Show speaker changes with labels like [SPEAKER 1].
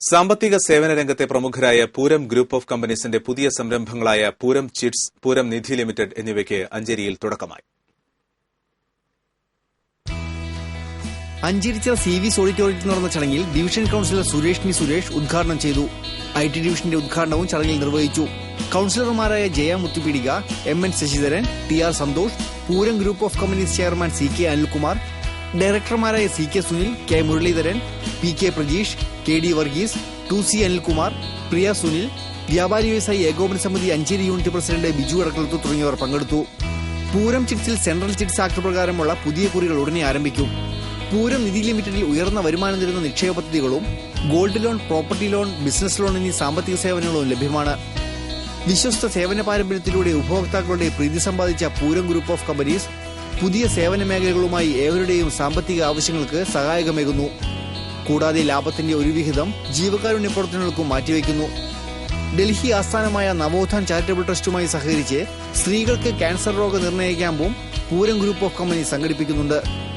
[SPEAKER 1] സാമ്പത്തിക സേവന രംഗത്തെ പ്രമുഖരായ പൂരം ഗ്രൂപ്പ് ഓഫ് കമ്പനീസിന്റെ പുതിയ സംരംഭങ്ങളായ പൂരം ചിറ്റ്സ് പൂരം നിധി ലിമിറ്റഡ് എന്നിവയ്ക്ക് അഞ്ചേരിയിൽ തുടക്കമായി.
[SPEAKER 2] അഞ്ചേരിച്ച സി വി ഓഡിറ്റോറിയത്തിൽ നടന്ന ചടങ്ങിൽ ഡിവിഷൻ കൌൺസിലർ സുരേഷ് മി സുരേഷ് ഉദ്ഘാടനം ചെയ്തു. ഐ ടി ഡിവിഷന്റെ ഉദ്ഘാടനവും ചടങ്ങിൽ നിർവഹിച്ചു. കൌൺസിലർമാരായ Jaya Muthupeedika M N Sasidharan T R Santhosh Pooram group of companies chairman C K Anilkumar ഡയറക്ടർമാരായ C K Sunil K Muraleedharan P K Prajeesh K D Varghese to C Anilkumar Priya Sunil വ്യാപാരി വ്യവസായി ഏകോപന സമിതി Ancheri unit president Biju Adakkalath തുടങ്ങിയവർ പങ്കെടുത്തു. പൂരം ചിറ്റ്സിൽ central chits act പ്രകാരമുള്ള പുതിയ കുറികൾ ഉടനെ ആരംഭിക്കും. പൂരം നിധി ലിമിറ്റഡിൽ ഉയർന്ന വരുമാനം തരുന്ന നിക്ഷേപ പദ്ധതികളും gold loan property loan business loan എന്നീ സാമ്പത്തിക സേവനങ്ങളും ലഭ്യമാണ്. വിശ്വസ്ത സേവന പാരമ്പര്യത്തിലൂടെ ഉപഭോക്താക്കളുടെ പ്രീതി സമ്പാദിച്ച പൂരം ഗ്രൂപ്പ് ഓഫ് കമ്പനീസ് പുതിയ സേവന മേഖലകളുമായി ഏവരുടെയും സാമ്പത്തിക ആവശ്യങ്ങൾക്ക് സഹായകമേകുന്നു. കൂടാതെ ലാഭത്തിന്റെ ഒരു വിഹിതം ജീവകാരുണ്യ പ്രവർത്തനങ്ങൾക്കും മാറ്റിവെക്കുന്നു. ഡൽഹി ആസ്ഥാനമായ നവോത്ഥാൻ ചാരിറ്റബിൾ ട്രസ്റ്റുമായി സഹകരിച്ച് സ്ത്രീകൾക്ക് ക്യാൻസർ രോഗ നിർണയ ക്യാമ്പും പൂരം ഗ്രൂപ്പ് ഓഫ് കമ്പനി സംഘടിപ്പിക്കുന്നുണ്ട്.